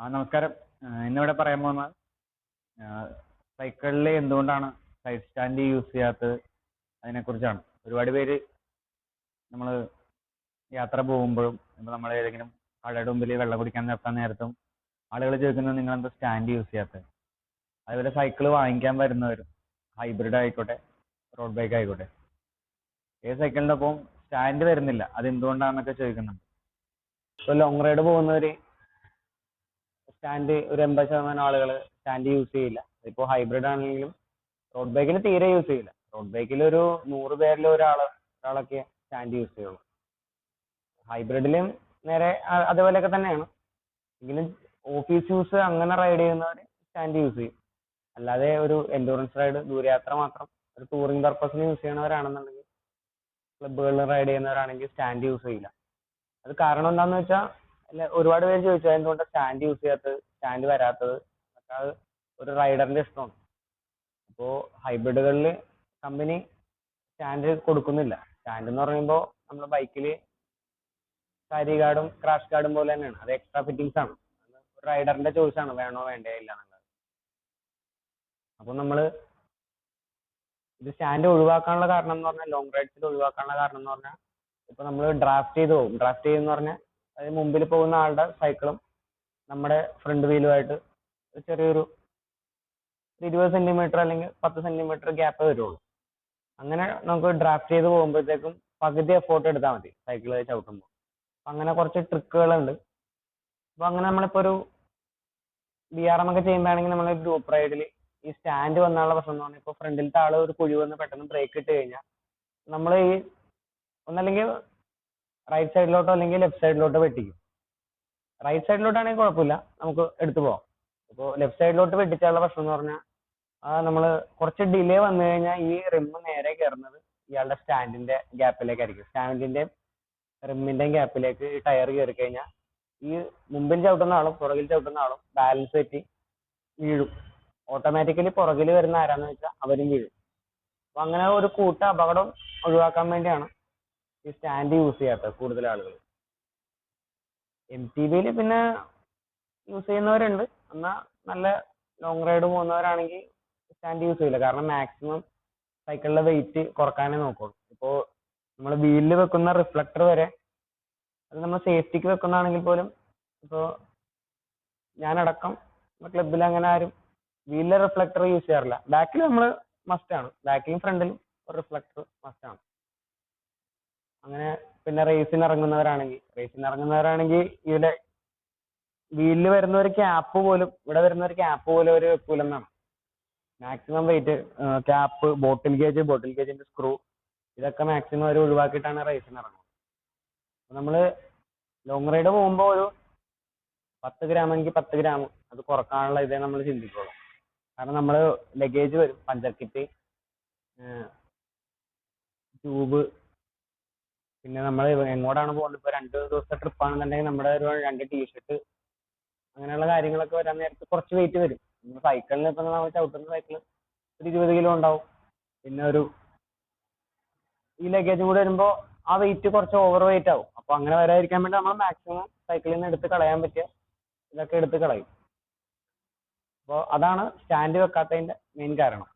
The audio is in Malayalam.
ആ നമസ്കാരം. ഇന്നിവിടെ പറയാൻ പോകുന്ന സൈക്കിളിൽ എന്തുകൊണ്ടാണ് സൈഡ് സ്റ്റാൻഡ് യൂസ് ചെയ്യാത്തത് അതിനെക്കുറിച്ചാണ്. ഒരുപാട് പേര് നമ്മൾ യാത്ര പോകുമ്പോഴും ഇപ്പം നമ്മൾ ഏതെങ്കിലും കടയുടെ മുമ്പിൽ വെള്ളം കുടിക്കാൻ നിർത്താൻ നേരത്തും ആളുകൾ ചോദിക്കുന്നത് നിങ്ങൾ എന്താ സ്റ്റാൻഡ് യൂസ് ചെയ്യാത്തത്? അതുപോലെ സൈക്കിൾ വാങ്ങിക്കാൻ വരുന്നവരും ഹൈബ്രിഡ് ആയിക്കോട്ടെ റോഡ് ബൈക്ക് ആയിക്കോട്ടെ. ഏത് സൈക്കിളിന്റെ ഒപ്പം സ്റ്റാൻഡ് വരുന്നില്ല. അത് എന്തുകൊണ്ടാണെന്നൊക്കെ ചോദിക്കുന്നുണ്ട്. ഇപ്പോൾ ലോങ് റൈഡ് പോകുന്നവര് സ്റ്റാൻഡ് ഒരു എൺപത് ശതമാനം ആളുകൾ സ്റ്റാൻഡ് യൂസ് ചെയ്യില്ല. ഇപ്പോൾ ഹൈബ്രിഡ് ആണെങ്കിലും റോഡ് ബൈക്കിൽ തീരെ യൂസ് ചെയ്യില്ല. റോഡ് ബൈക്കിൽ ഒരു നൂറ് പേരിൽ ഒരാൾ ഒരാളൊക്കെ സ്റ്റാൻഡ് യൂസ് ചെയ്യുള്ളൂ. ഹൈബ്രിഡിലും നേരെ അതുപോലെയൊക്കെ തന്നെയാണ്. എങ്കിലും ഓഫീസ് യൂസ് അങ്ങനെ റൈഡ് ചെയ്യുന്നവർ സ്റ്റാൻഡ് യൂസ് ചെയ്യും. അല്ലാതെ ഒരു എൻഡൂറൻസ് റൈഡ് ദൂരയാത്ര മാത്രം ഒരു ടൂറിംഗ് പർപ്പസിന് യൂസ് ചെയ്യണവരാണെന്നുണ്ടെങ്കിൽ ക്ലബ്ബുകളിൽ റൈഡ് ചെയ്യുന്നവരാണെങ്കിൽ സ്റ്റാൻഡ് യൂസ് ചെയ്യില്ല. അത് കാരണം എന്താന്ന് വെച്ചാൽ അല്ല ഒരുപാട് പേര് ചോദിച്ചു എന്തുകൊണ്ട് സ്റ്റാൻഡ് യൂസ് ചെയ്യാത്തത്? സ്റ്റാൻഡ് വരാത്തത്? അത് ഒരു റൈഡറിന്റെ ഇഷ്ടമാണ്. അപ്പോൾ ഹൈബ്രിഡുകളിൽ കമ്പനി സ്റ്റാൻഡ് കൊടുക്കുന്നില്ല. സ്റ്റാൻഡ് എന്ന് പറയുമ്പോൾ നമ്മൾ ബൈക്കിൽ കാരി ഗാർഡും ക്രാഷ് ഗാർഡും പോലെ തന്നെയാണ്. അത് എക്സ്ട്രാ ഫിറ്റിംഗ്സ് ആണ്. റൈഡറിന്റെ ചോയ്സ് ആണ്. വേണോ വേണ്ടേ ഇല്ല എന്നുള്ളത്. അപ്പോൾ നമ്മൾ ഇത് സ്റ്റാൻഡ് ഒഴിവാക്കാനുള്ള കാരണം എന്ന് പറഞ്ഞാൽ ലോങ് റൈഡ്സിൽ ഒഴിവാക്കാനുള്ള കാരണം എന്ന് പറഞ്ഞാൽ ഇപ്പൊ നമ്മൾ ഡ്രാഫ്റ്റ് ചെയ്ത് പോകും. ഡ്രാഫ്റ്റ് ചെയ്യുന്ന പറഞ്ഞാൽ അതായത് മുമ്പിൽ പോകുന്ന ആളുടെ സൈക്കിളും നമ്മുടെ ഫ്രണ്ട് വീലുമായിട്ട് ചെറിയൊരു ഇരുപത് സെന്റിമീറ്റർ അല്ലെങ്കിൽ പത്ത് സെന്റിമീറ്റർ ഗ്യാപ്പ് വരുള്ളൂ. അങ്ങനെ നമുക്ക് ഡ്രാഫ്റ്റ് ചെയ്ത് പോകുമ്പോഴത്തേക്കും പകുതി എഫോർട്ട് എടുത്താൽ മതി സൈക്കിൾ ചവിട്ടുമ്പോൾ. അങ്ങനെ കുറച്ച് ട്രിക്കുകളുണ്ട് അപ്പൊ അങ്ങനെ നമ്മളിപ്പോ ഒരു ബി ആർ എം ഒക്കെ ചെയ്യുമ്പോഴാണെങ്കിൽ നമ്മൾ ഗ്രൂപ്പ് റൈഡിൽ ഈ സ്റ്റാൻഡ് വന്നാലുള്ള പ്രശ്നം എന്ന് പറഞ്ഞാൽ ഇപ്പോൾ ഫ്രണ്ടിലത്തെ ആൾ ഒരു കുഴി വന്ന് പെട്ടെന്ന് ബ്രേക്ക് ഇട്ട് കഴിഞ്ഞാൽ നമ്മൾ ഈ ഒന്നല്ലെങ്കിൽ റൈറ്റ് സൈഡിലോട്ടോ അല്ലെങ്കിൽ ലെഫ്റ്റ് സൈഡിലോട്ടോ വെട്ടിക്കും. റൈറ്റ് സൈഡിലോട്ടാണെങ്കിൽ കുഴപ്പമില്ല. നമുക്ക് എടുത്തു പോവാം. ഇപ്പോൾ ലെഫ്റ്റ് സൈഡിലോട്ട് വെട്ടിച്ചാലുള്ള പ്രശ്നം എന്ന് പറഞ്ഞാൽ നമ്മൾ കുറച്ച് ഡിലേ വന്നു കഴിഞ്ഞാൽ ഈ റിമ്മ് നേരെ കയറുന്നത് ഇയാളുടെ സ്റ്റാൻഡിന്റെ ഗ്യാപ്പിലേക്കായിരിക്കും സ്റ്റാൻഡിന്റെ റിമ്മിന്റെയും ഗ്യാപ്പിലേക്ക് ഈ ടയർ കയറി കഴിഞ്ഞാൽ ഈ മുമ്പിൽ ചവിട്ടുന്ന ആളും പുറകിൽ ചവിട്ടുന്ന ആളും ബാലൻസ് തെറ്റി വീഴും. ഓട്ടോമാറ്റിക്കലി പുറകിൽ വരുന്ന ആരാന്ന് വെച്ചാൽ അവരും വീഴും. അപ്പൊ അങ്ങനെ ഒരു കൂട്ട അപകടം ഒഴിവാക്കാൻ വേണ്ടിയാണ് ഈ സ്റ്റാൻഡ് യൂസ് ചെയ്യാട്ടോ കൂടുതൽ ആളുകൾ. എം ടി വിയിൽ പിന്നെ യൂസ് ചെയ്യുന്നവരുണ്ട്. എന്നാൽ നല്ല ലോങ് റൈഡ് പോകുന്നവരാണെങ്കിൽ സ്റ്റാൻഡ് യൂസ് ചെയ്യില്ല. കാരണം മാക്സിമം സൈക്കിളിലെ വെയിറ്റ് കുറക്കാനേ നോക്കുള്ളൂ. ഇപ്പോൾ നമ്മൾ വീലിൽ വെക്കുന്ന റിഫ്ലക്ടർ വരെ അത് നമ്മൾ സേഫ്റ്റിക്ക് വെക്കുന്നതാണെങ്കിൽ പോലും ഇപ്പോൾ ഞാനടക്കം ക്ലബിൽ അങ്ങനെ ആരും വീലിലെ റിഫ്ലക്ടർ യൂസ് ചെയ്യാറില്ല. ബാക്കിൽ നമ്മൾ മസ്റ്റ് ആണ്. ബാക്കിലും ഫ്രണ്ടിലും ഒരു റിഫ്ലക്ടർ ആണ്. അങ്ങനെ പിന്നെ റേസിന് ഇറങ്ങുന്നവരാണെങ്കിൽ റേസിന് ഇറങ്ങുന്നവരാണെങ്കിൽ ഇതിലെ വീലിൽ വരുന്ന ഒരു ക്യാപ്പ് പോലും ഇവിടെ വരുന്ന ഒരു ക്യാപ്പ് പോലും ഒരു വെക്കൂലെന്നാണ്. Maximum weight cap bottle gauge bottle ഗേജിന്റെ സ്ക്രൂ ഇതൊക്കെ മാക്സിമം അവർ ഒഴിവാക്കിയിട്ടാണ് റേസിന് ഇറങ്ങുന്നത്. നമ്മൾ ലോങ് റൈഡ് പോകുമ്പോൾ ഒരു പത്ത് ഗ്രാം എങ്കിൽ പത്ത് ഗ്രാം അത് കുറക്കാനുള്ള ഇതേ നമ്മൾ ചിന്തിക്കുള്ളൂ. കാരണം നമ്മൾ ലഗേജ് വരും പഞ്ചർ കിറ്റ് ട്യൂബ് പിന്നെ നമ്മൾ എങ്ങോട്ടാണ് പോകുന്നത് ഇപ്പോൾ രണ്ട് ദിവസത്തെ ട്രിപ്പ് ആണെന്നുണ്ടെങ്കിൽ നമ്മുടെ ഒരു രണ്ട് ടീഷർട്ട് അങ്ങനെയുള്ള കാര്യങ്ങളൊക്കെ വരാൻ നേരത്ത് കുറച്ച് വെയിറ്റ് വരും. സൈക്കിളിന് ഇപ്പം നമ്മൾ ചവിട്ടുന്ന സൈക്കിൾ ഒരു ഇരുപത് കിലോ ഉണ്ടാവും. പിന്നെ ഒരു ഈ ലഗേജും കൂടെ വരുമ്പോൾ ആ വെയിറ്റ് കുറച്ച് ഓവർ വെയിറ്റ് ആവും. അപ്പോൾ അങ്ങനെ വരാതിരിക്കാൻ വേണ്ടി നമ്മൾ മാക്സിമം സൈക്കിളിൽ നിന്ന് എടുത്ത് കളയാൻ പറ്റിയ ഇതൊക്കെ എടുത്ത് കളയും. അപ്പോൾ അതാണ് സ്റ്റാൻഡ് വെക്കാത്തതിന്റെ മെയിൻ കാരണം.